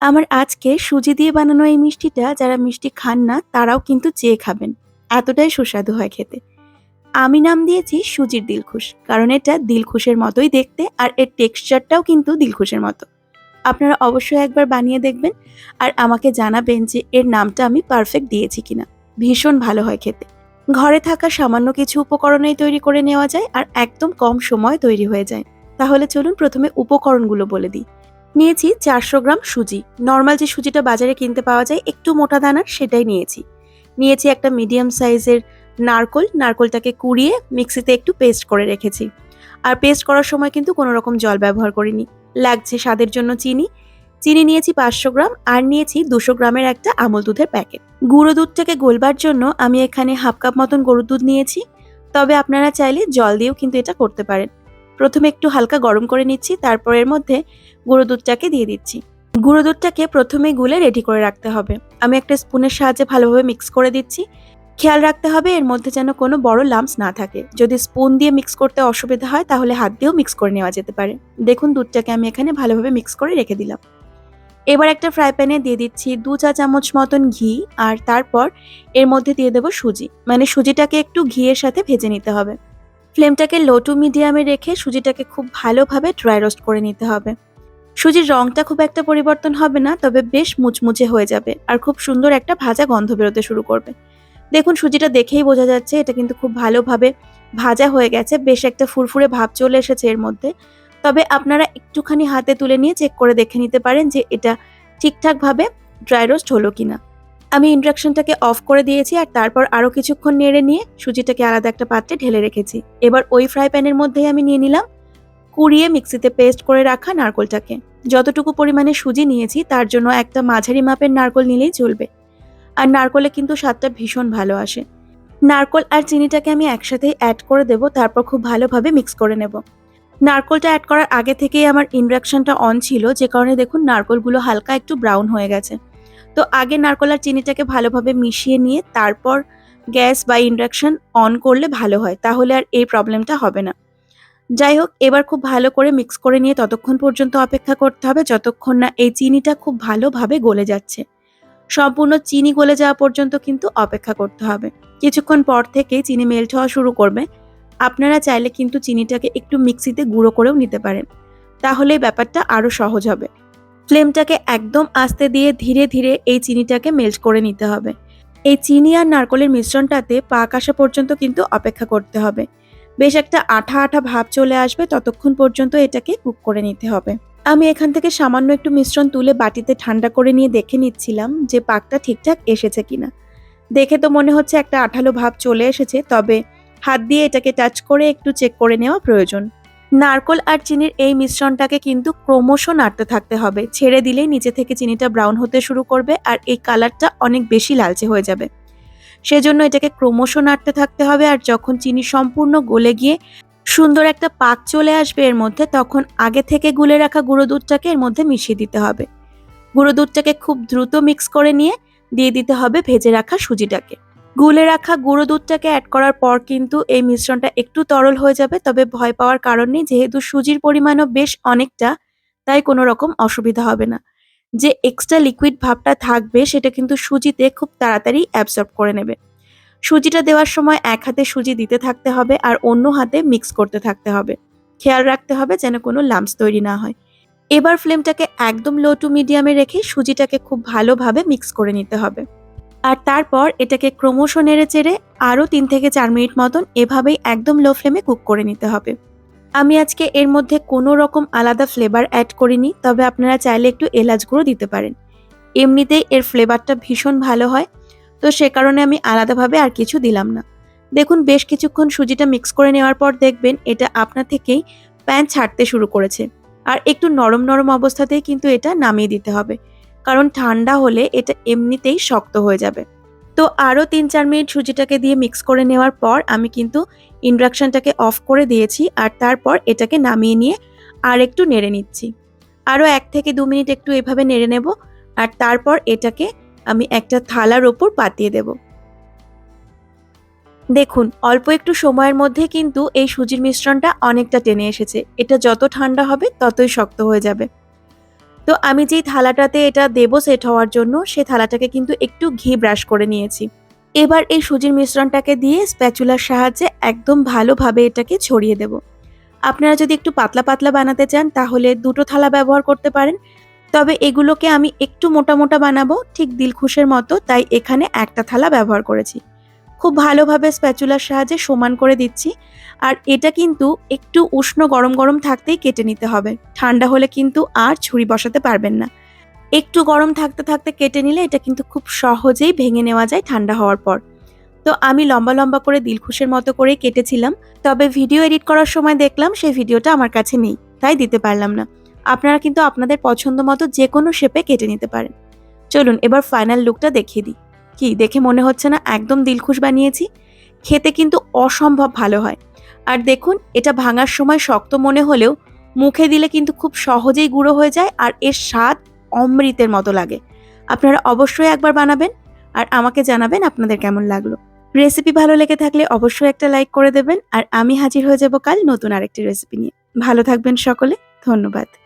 আমার আজকে সুজি দিয়ে বানানো এই মিষ্টিটা যারা মিষ্টি খান না, তারাও কিন্তু চেয়ে খাবেন। এতটাই সুস্বাদু হয় খেতে। আমি নাম দিয়েছি সুজির দিলখুশ। কারণ এটা দিলখুশের মতোই দেখতে আর এর টেক্সচারটাও কিন্তু দিলখুশের মতো। আপনারা অবশ্যই একবার বানিয়ে দেখবেন আর আমাকে জানাবেন যে এর নামটা আমি পারফেক্ট দিয়েছি কিনা। ভীষণ ভালো হয় খেতে। ঘরে থাকা সামান্য কিছু উপকরণেই তৈরি করে নেওয়া যায় আর একদম কম সময়ে তৈরি হয়ে যায়। তাহলে চলুন প্রথমে উপকরণগুলো বলে দিই। নিয়েছি চারশো গ্রাম সুজি। নর্মাল যে সুজিটা বাজারে কিনতে পাওয়া যায়, একটু মোটা দানার সেটাই নিয়েছি। নিয়েছি একটা মিডিয়াম সাইজের নারকোল। নারকোলটাকে কুড়িয়ে মিক্সিতে একটু পেস্ট করে রেখেছি। আর পেস্ট করার সময় কিন্তু কোনো রকম জল ব্যবহার করিনি। লাগছে স্বাদের জন্য চিনি। চিনি নিয়েছি পাঁচশো গ্রাম আর নিয়েছি দুশো গ্রামের একটা আমল দুধের প্যাকেট। গুঁড়ো দুধটাকে গোলবার জন্য আমি এখানে হাফ কাপ মতন গরুর দুধ নিয়েছি। তবে আপনারা চাইলে জল দিয়েও কিন্তু এটা করতে পারেন। প্রথমে একটু হালকা গরম করে নিচ্ছি, তারপর এর মধ্যে গুঁড়ো দুধটাকে দিয়ে দিচ্ছি। গুঁড়ো দুধটাকে প্রথমেই গুলে রেডি করে রাখতে হবে। আমি একটা স্পুনের সাহায্যে ভালোভাবে মিক্স করে দিচ্ছি। খেয়াল রাখতে হবে এর মধ্যে যেন কোনো বড় লাম্পস না থাকে। যদি স্পুন দিয়ে মিক্স করতে অসুবিধা হয়, তাহলে হাত দিয়েও মিক্স করে নেওয়া যেতে পারে। দেখুন দুধটাকে আমি এখানে ভালোভাবে মিক্স করে রেখে দিলাম। এবার একটা ফ্রাই প্যানে দিয়ে দিচ্ছি দু চা চামচ মতন ঘি আর তারপর এর মধ্যে দিয়ে দেবো সুজি। মানে সুজিটাকে একটু ঘিয়ের সাথে ভেজে নিতে হবে। ফ্লেমটাকে লো টু মিডিয়ামে রেখে সুজিটাকে খুব ভালোভাবে ড্রাই রোস্ট করে নিতে হবে। সুজির রংটা খুব একটা পরিবর্তন হবে না, তবে বেশ মুচমুচে হয়ে যাবে আর খুব সুন্দর একটা ভাজা গন্ধ বেরোতে শুরু করবে। দেখুন, সুজিটা দেখেই বোঝা যাচ্ছে এটা কিন্তু খুব ভালোভাবে ভাজা হয়ে গেছে, বেশ একটা ফুরফুরে ভাব চলে এসেছে এর মধ্যে। তবে আপনারা একটুখানি হাতে তুলে নিয়ে চেক করে দেখে নিতে পারেন যে এটা ঠিকঠাকভাবে ড্রাই রোস্ট হলো কিনা। আমি ইন্ডাকশনটাকে অফ করে দিয়েছি আর তারপর আরও কিছুক্ষণ নেড়ে নিয়ে সুজিটাকে আলাদা একটা পাত্রে ঢেলে রেখেছি। এবার ওই ফ্রাই প্যানের মধ্যেই আমি নিয়ে নিলাম কুড়িয়ে মিক্সিতে পেস্ট করে রাখা নারকোলটাকে। যতটুকু পরিমাণে সুজি নিয়েছি, তার জন্য একটা মাঝারি মাপের নারকোল নিলেই চলবে। আর নারকোলে কিন্তু স্বাদটা ভীষণ ভালো আসে। নারকোল আর চিনিটাকে আমি একসাথেই অ্যাড করে দেব, তারপর খুব ভালোভাবে মিক্স করে নেব। নারকোলটা অ্যাড করার আগে থেকেই আমার ইন্ডাকশনটা অন ছিল, যে কারণে দেখুন নারকোলগুলো হালকা একটু ব্রাউন হয়ে গেছে। তো আগে নারকোল আর চিনিটাকে ভালোভাবে মিশিয়ে নিয়ে, তারপর গ্যাস বা ইন্ডাকশন অন করলে ভালো হয়, তাহলে আর এই প্রবলেমটা হবে না। যাই হোক, এবার খুব ভালো করে মিক্স করে নিয়ে ততক্ষণ পর্যন্ত অপেক্ষা করতে হবে যতক্ষণ না এই চিনিটা খুব ভালোভাবে গলে যাচ্ছে। সম্পূর্ণ চিনি গলে যাওয়া পর্যন্ত কিন্তু অপেক্ষা করতে হবে। কিছুক্ষণ পর থেকেই চিনি মেল্ট হওয়া শুরু করবে। আপনারা চাইলে কিন্তু চিনিটাকে একটু মিক্সিতে গুঁড়ো করেও নিতে পারেন। তাহলে ব্যাপারটা আরও সহজ হবে। ফ্লেমটাকে একদম আস্তে দিয়ে ধীরে ধীরে এই চিনিটাকে মেল্ট করে নিতে হবে। এই চিনি আর নারকলের মিশ্রণটাতে পাক আসা পর্যন্ত কিন্তু অপেক্ষা করতে হবে। বেশ একটা আঠা আঠা ভাব চলে আসবে ততক্ষণ পর্যন্ত এটাকে কুক করে নিতে হবে। আমি এখান থেকে সামান্য একটু মিশ্রণ তুলে বাটিতে ঠান্ডা করে নিয়ে দেখে নিচ্ছিলাম যে পাকটা ঠিকঠাক এসেছে কিনা। দেখে তো মনে হচ্ছে একটা আঠালো ভাব চলে এসেছে, তবে হাত দিয়ে এটাকে টাচ করে একটু চেক করে নেওয়া প্রয়োজন। নারকল আর চিনির এই মিশ্রণটাকে কিন্তু ক্রমশ নাড়তে থাকতে হবে। ছেড়ে দিলেই নিচে থেকে চিনিটা ব্রাউন হতে শুরু করবে আর এই কালারটা অনেক বেশি লালচে হয়ে যাবে। সেজন্য এটাকে ক্রমশ নাড়তে থাকতে হবে আর যখন চিনি সম্পূর্ণ গলে গিয়ে সুন্দর একটা পাক চলে আসবে এর মধ্যে, তখন আগে থেকে গুলে রাখা গুঁড়ো দুধটাকে এর মধ্যে মিশিয়ে দিতে হবে। গুঁড়ো দুধটাকে খুব দ্রুত মিক্স করে নিয়ে দিয়ে দিতে হবে ভেজে রাখা সুজিটাকে। গুলে রাখা গুঁড়ো দুধটাকে অ্যাড করার পর কিন্তু এই মিশ্রণটা একটু তরল হয়ে যাবে, তবে ভয় পাওয়ার কারণ নেই, যেহেতু সুজির পরিমাণও বেশ অনেকটা, তাই কোনো রকম অসুবিধা হবে না। যে এক্সট্রা লিকুইড ভাবটা থাকবে, সেটা কিন্তু সুজিতে খুব তাড়াতাড়ি অ্যাবসর্ব করে নেবে। সুজিটা দেওয়ার সময় এক হাতে সুজি দিতে থাকতে হবে আর অন্য হাতে মিক্স করতে থাকতে হবে। খেয়াল রাখতে হবে যেন কোনো লাম্পস তৈরি না হয়। এবার ফ্লেমটাকে একদম লো টু মিডিয়ামে রেখে সুজিটাকে খুব ভালোভাবে মিক্স করে নিতে হবে। আর তারপর এটাকে ক্রমশ নেড়ে চেড়ে আরও তিন থেকে চার মিনিট মতন এভাবেই একদম লো ফ্লেমে কুক করে নিতে হবে। আমি আজকে এর মধ্যে কোনো রকম আলাদা ফ্লেভার অ্যাড করিনি, তবে আপনারা চাইলে একটু এলাচ গুঁড়ো দিতে পারেন। এমনিতেই এর ফ্লেভারটা ভীষণ ভালো হয়, তো সে কারণে আমি আলাদাভাবে আর কিছু দিলাম না। দেখুন, বেশ কিছুক্ষণ সুজিটা মিক্স করে নেওয়ার পর দেখবেন এটা আপনা থেকেই প্যান ছাড়তে শুরু করেছে। আর একটু নরম নরম অবস্থাতেই কিন্তু এটা নামিয়ে দিতে হবে, কারণ ঠান্ডা হলে এটা এমনিতেই শক্ত হয়ে যাবে। তো আরও তিন চার মিনিট সুজিটাকে দিয়ে মিক্স করে নেওয়ার পর আমি কিন্তু ইন্ডাকশানটাকে অফ করে দিয়েছি আর তারপর এটাকে নামিয়ে নিয়ে আর একটু নেড়ে নিচ্ছি। আরও এক থেকে দু মিনিট একটু এভাবে নেড়ে নেব আর তারপর এটাকে আমি একটা থালার ওপর পাতিয়ে দেব। দেখুন, অল্প একটু সময়ের মধ্যে কিন্তু এই সুজির মিশ্রণটা অনেকটা টেনে এসেছে। এটা যত ঠান্ডা হবে ততই শক্ত হয়ে যাবে। তো আমি যেই থালাটাতে এটা দেবো সেট হওয়ার জন্য সে থালাটাকে কিন্তু একটু ঘি ব্রাশ করে নিয়েছি। এবার এই সুজির মিশ্রণটাকে দিয়ে স্প্যাচুলার সাহায্যে একদম ভালোভাবে এটাকে ছড়িয়ে দেব। আপনারা যদি একটু পাতলা পাতলা বানাতে চান, তাহলে দুটো থালা ব্যবহার করতে পারেন। তবে এগুলোকে আমি একটু মোটা মোটা বানাবো, ঠিক দিলখুশের মতো, তাই এখানে একটা থালা ব্যবহার করেছি। খুব ভালোভাবে স্প্যাচুলার সাহায্যে সমান করে দিচ্ছি। আর এটা কিন্তু একটু উষ্ণ গরম গরম থাকতেই কেটে নিতে হবে। ঠান্ডা হলে কিন্তু আর ছুরি বসাতে পারবেন না। একটু গরম থাকতে থাকতে কেটে নিলে এটা কিন্তু খুব সহজেই ভেঙে নেওয়া যায় ঠান্ডা হওয়ার পর। তো আমি লম্বা লম্বা করে দিলখুশের মতো করেই কেটেছিলাম, তবে ভিডিও এডিট করার সময় দেখলাম সেই ভিডিওটা আমার কাছে নেই, তাই দিতে পারলাম না। আপনারা কিন্তু আপনাদের পছন্দ মতো যে কোনো শেপে কেটে নিতে পারেন। চলুন এবার ফাইনাল লুকটা দেখিয়ে দিই। কি, দেখে মনে হচ্ছে না একদম দিলখুশ বানিয়েছি? খেতে কিন্তু অসম্ভব ভালো হয়। আর দেখুন, এটা ভাঙার সময় শক্ত মনে হলেও মুখে দিলে কিন্তু খুব সহজেই গুঁড়ো হয়ে যায় আর এর স্বাদ অমৃতের মতো লাগে। আপনারা অবশ্যই একবার বানাবেন আর আমাকে জানাবেন আপনাদের কেমন লাগল। রেসিপি ভালো লেগে থাকলে অবশ্যই একটা লাইক করে দেবেন আর আমি হাজির হয়ে যাব কাল নতুন আরেকটি রেসিপি নিয়ে। ভালো থাকবেন সকলে, ধন্যবাদ।